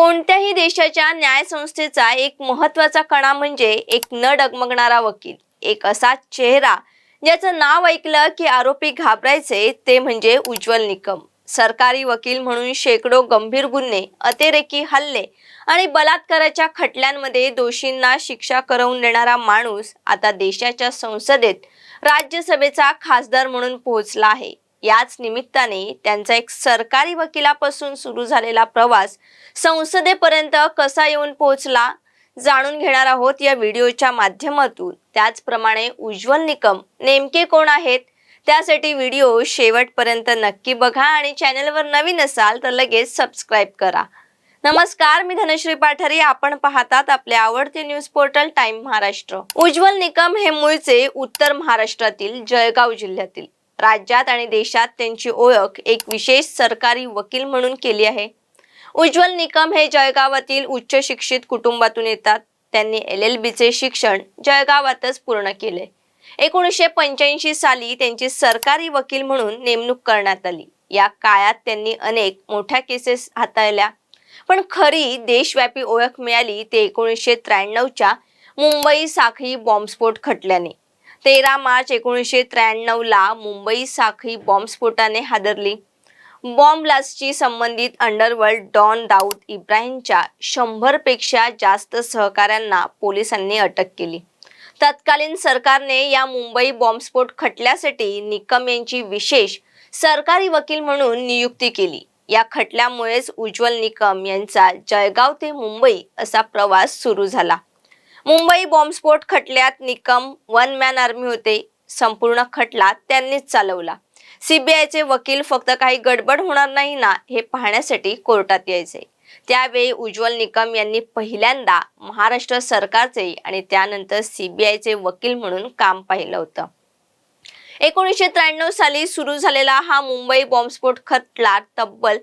कोणत्याही देशाच्या न्यायसंस्थेचा एक महत्त्वाचा कणा म्हणजे एक न डगमगणारा वकील एक असा चेहरा ज्याचं नाव ऐकलं की आरोपी घाबरायचे ते म्हणजे उज्ज्वल निकम. सरकारी वकील म्हणून शेकडो गंभीर गुन्हे अतिरेकी हल्ले आणि बलात्काराच्या खटल्यांमध्ये दोषींना शिक्षा करवून देणारा माणूस आता देशाच्या संसदेत राज्यसभेचा खासदार म्हणून पोहोचला आहे. याच निमित्ताने त्यांचा एक सरकारी वकिलापासून सुरू झालेला प्रवास संसदेपर्यंत कसा येऊन पोहोचला जाणून घेणार आहोत या व्हिडिओच्या माध्यमातून. त्याचप्रमाणे उज्ज्वल निकम नेमके कोण आहेत? त्यासाठी व्हिडिओ शेवटपर्यंत नक्की बघा आणि चॅनलवर नवीन असाल तर लगेच सबस्क्राईब करा. नमस्कार मी धनश्री पाठारी. आपण पाहतात आपले आवडते news portal time Maharashtra. Ujjwal Nikam हे मूळचे उत्तर महाराष्ट्रातील जळगाव जिल्ह्यातील. राज्यात आणि देशात त्यांची ओळख एक विशेष सरकारी वकील म्हणून केली आहे. उज्ज्वल निकम हे जळगावातील उच्च शिक्षित कुटुंबातून येतात. त्यांनी एल एल बीचे शिक्षण जळगावातच पूर्ण केले. एकोणीसशे पंच्याऐंशी साली त्यांची सरकारी वकील म्हणून नेमणूक करण्यात आली. या काळात त्यांनी अनेक मोठ्या केसेस हाताळल्या. पण खरी देशव्यापी ओळख मिळाली ते एकोणीसशे त्र्याण्णवच्या मुंबई साखळी बॉम्बस्फोट खटल्याने. तेरा मार्च एकोणीसशे त्र्याण्णवला मुंबई साखळी बॉम्बस्फोटाने हादरली. बॉम्ब ब्लास्टची संबंधित अंडरवर्ल्ड डॉन दाऊद इब्राहिमच्या शंभरपेक्षा जास्त सहकाऱ्यांना पोलिसांनी अटक केली. तत्कालीन सरकारने या मुंबई बॉम्बस्फोट खटल्यासाठी निकम यांची विशेष सरकारी वकील म्हणून नियुक्ती केली. या खटल्यामुळेच उज्ज्वल निकम यांचा जळगाव ते मुंबई असा प्रवास सुरू झाला. मुंबई बॉम्बस्फोट खटल्यात निकम वन मॅन आर्मी होते. संपूर्ण खटला त्यांनीच चालवला. सीबीआयचे वकील फक्त काही गडबड होणार नाही ना हे पाहण्यासाठी कोर्टात यायचे. त्यावेळी उज्ज्वल निकम यांनी पहिल्यांदा महाराष्ट्र सरकारचे आणि त्यानंतर सीबीआयचे वकील म्हणून काम पाहिलं होतं. एकोणीसशे त्र्याण्णव साली सुरू झालेला हा मुंबई बॉम्बस्फोट खटला तब्बल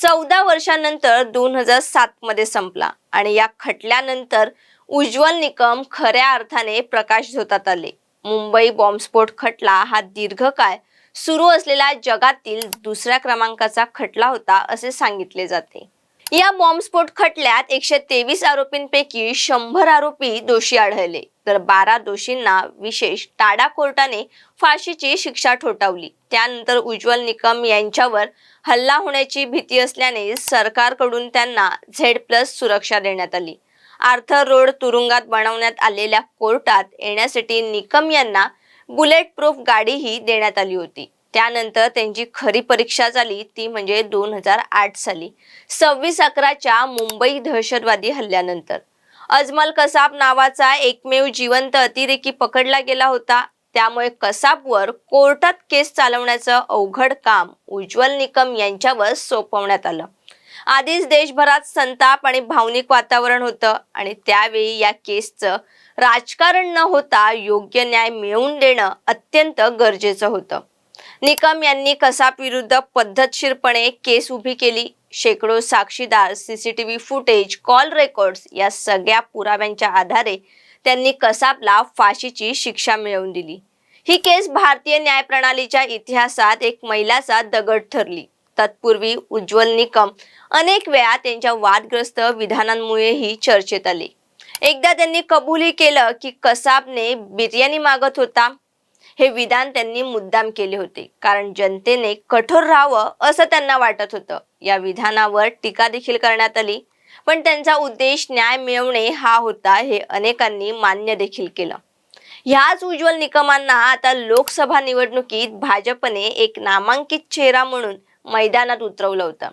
चौदा वर्षानंतर दोन हजार सात मध्ये संपला आणि या खटल्यानंतर उज्ज्वल निकम खऱ्या अर्थाने प्रकाश झोतात आले. मुंबई बॉम्बस्फोट खटला हा दीर्घकाळ सुरू असलेला जगातील दुसऱ्या क्रमांकाचा खटला होता असे सांगितले जाते. या बॉम्बस्फोट खटल्यात एकशे तेवीस आरोपींपैकी शंभर आरोपी दोषी आढळले. तर बारा दोषींना विशेष टाडा कोर्टाने फाशीची शिक्षा ठोठावली. त्यानंतर उज्ज्वल निकम यांच्यावर हल्ला होण्याची भीती असल्याने सरकारकडून त्यांना झेड प्लस सुरक्षा देण्यात आली. आर्थर रोड तुरुंगात बनवण्यात आलेल्या कोर्टात येण्यासाठी निकम यांना बुलेट प्रूफ गाडीही देण्यात आली होती. त्यानंतर त्यांची खरी परीक्षा झाली ती म्हणजे दोन हजार आठ साली सव्वीस अकराच्या मुंबई दहशतवादी हल्ल्यानंतर. अजमल कसाब नावाचा एकमेव जिवंत अतिरेकी पकडला गेला होता. त्यामुळे कसाबवर कोर्टात केस चालवण्याचं अवघड काम उज्ज्वल निकम यांच्यावर सोपवण्यात आलं. आधीच देशभरात संताप आणि भावनिक वातावरण होतं आणि त्यावेळी या केसचं राजकारण न होता योग्य न्याय मिळवून देणं अत्यंत गरजेचं होतं. निकम यांनी कसाब विरुद्ध पद्धतशीरपणे केस उभी केली. शेकडो साक्षीदार सीसीटीव्ही फुटेज कॉल रेकॉर्ड्स या सगळ्या पुराव्यांच्या आधारे त्यांनी कसाबला फाशीची शिक्षा मिळवून दिली. ही केस भारतीय न्यायप्रणालीच्या इतिहासात एक मैलाचा दगड ठरली. तत्पूर्वी उज्ज्वल निकम अनेक वेळा त्यांच्या वादग्रस्त विधानांमुळेही चर्चेत आले. एकदा त्यांनी कबूलही केलं की कसाबने बिर्याणी मागत होता. हे विधान त्यांनी मुद्दाम केले होते. कारण जनतेने कठोर राहावं असं त्यांना वाटत होतं. या विधानावर टीका देखील करण्यात आली. पण त्यांचा उद्देश न्याय मिळवणे हा होता हे अनेकांनी मान्य देखील केलं. ह्याच उज्ज्वल निकमांना आता लोकसभा निवडणुकीत भाजपने एक नामांकित चेहरा म्हणून मैदानात उतरवलं होतं.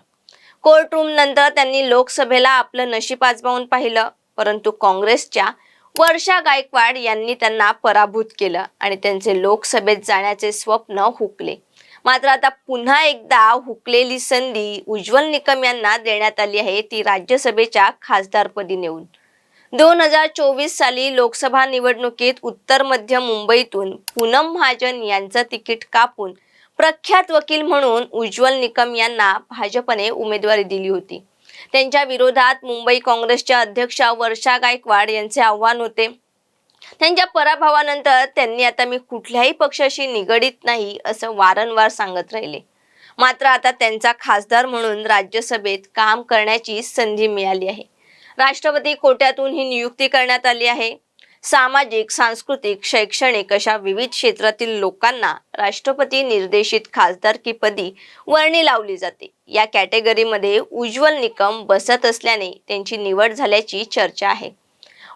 कोर्टरूम नंतर त्यांनी लोकसभेला आपलं नशीब आजमावून पाहिलं परंतु काँग्रेसच्या वर्षा गायकवाड यांनी त्यांना पराभूत केलं आणि त्यांचे लोकसभेत जाण्याचे स्वप्न हुकले. मात्र आता पुन्हा एकदा हुकलेली संधी उज्ज्वल निकम यांना देण्यात आली आहे ती राज्यसभेच्या खासदारपदी नेऊन. दोन हजार चोवीस साली लोकसभा निवडणुकीत उत्तर मध्य मुंबईतून पूनम महाजन यांचं तिकीट कापून प्रख्यात वकील म्हणून उज्ज्वल निकम यांना भाजपने उमेदवारी दिली होती. त्यांच्या विरोधात मुंबई काँग्रेसच्या अध्यक्षा वर्षा गायकवाड यांचे आव्हान होते. त्यांच्या पराभवानंतर त्यांनी आता मी कुठल्याही पक्षाशी निगडीत नाही असं वारंवार सांगत राहिले. मात्र आता त्यांचा खासदार म्हणून राज्यसभेत काम करण्याची संधी मिळाली आहे. राष्ट्रपती कोट्यातून ही नियुक्ती करण्यात आली आहे. सामाजिक सांस्कृतिक शैक्षणिक अशा विविध क्षेत्रातील लोकांना राष्ट्रपती निर्देशित खासदारकीपदी वर्णी लावली जाते. या कॅटेगरीमध्ये उज्ज्वल निकम बसत असल्याने त्यांची निवड झाल्याची चर्चा आहे.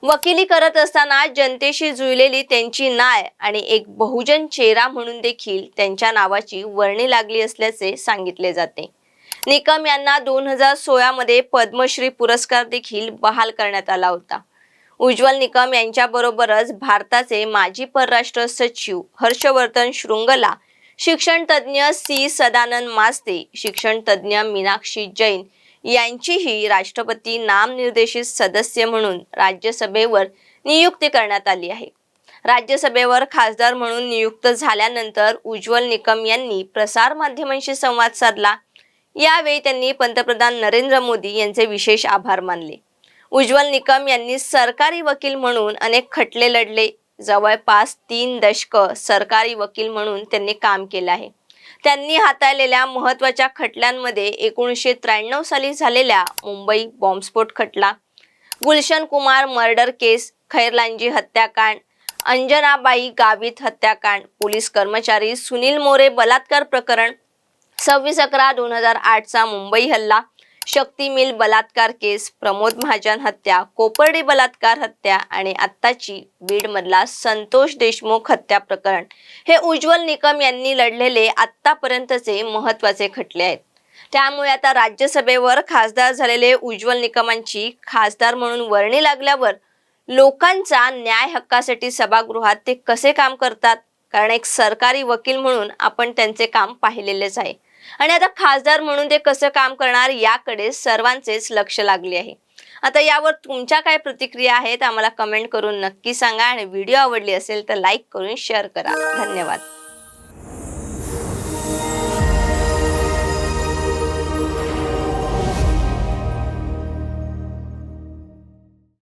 वकिली करत असताना जनतेशी जुळलेली त्यांची नाय आणि एक बहुजन चेहरा म्हणून देखील त्यांच्या नावाची वर्णी लागली असल्याचे सांगितले जाते. निकम यांना दोन हजार सोळामध्ये पद्मश्री पुरस्कार देखील बहाल करण्यात आला होता. उज्ज्वल निकम यांच्याबरोबरच भारताचे माजी परराष्ट्र सचिव हर्षवर्धन शृंगला शिक्षण तज्ज्ञ सी सदानंद मास्ते शिक्षण तज्ज्ञ मीनाक्षी जैन यांचीही राष्ट्रपती नामनिर्देशित सदस्य म्हणून राज्यसभेवर नियुक्ती करण्यात आली आहे. राज्यसभेवर खासदार म्हणून नियुक्त झाल्यानंतर उज्ज्वल निकम यांनी प्रसार माध्यमांशी संवाद साधला. यावेळी त्यांनी पंतप्रधान नरेंद्र मोदी यांचे विशेष आभार मानले. उज्ज्वल निकम यांनी सरकारी वकील म्हणून अनेक खटले लढले. जवळपास तीन दशक सरकारी वकील म्हणून त्यांनी काम केलं आहे. त्यांनी हाताळलेल्या महत्त्वाच्या खटल्यांमध्ये एकोणीसशे त्र्याण्णव साली झालेल्या मुंबई बॉम्बस्फोट खटला गुलशन कुमार मर्डर केस खैरलांजी हत्याकांड अंजनाबाई गावित हत्याकांड पोलीस कर्मचारी सुनील मोरे बलात्कार प्रकरण सव्वीस अकरा दोन हजार आठचा मुंबई हल्ला शक्ती मिल बलात्कार केस प्रमोद महाजन हत्या कोपर्डी बलात्कार हत्या आणि आत्ताची बीडमधला संतोष देशमुख हत्या प्रकरण. हे उज्ज्वल निकम यांनी लढलेले आत्तापर्यंतचे महत्त्वाचे खटले आहेत. त्यामुळे आता राज्यसभेवर खासदार झालेले उज्ज्वल निकमांची खासदार म्हणून वर्णी लागल्यावर लोकांचा न्याय हक्कासाठी सभागृहात ते कसे काम करतात? कारण एक सरकारी वकील म्हणून आपण त्यांचे काम पाहिलेलेच आहे. आणि आता खासदार म्हणून ते कसं काम करणार याकडे सर्वांचेच लक्ष लागले आहे. आता यावर तुमच्या काय प्रतिक्रिया आहेत आम्हाला कमेंट करून नक्की सांगा आणि व्हिडिओ आवडली असेल तर लाईक करून शेअर करा. धन्यवाद.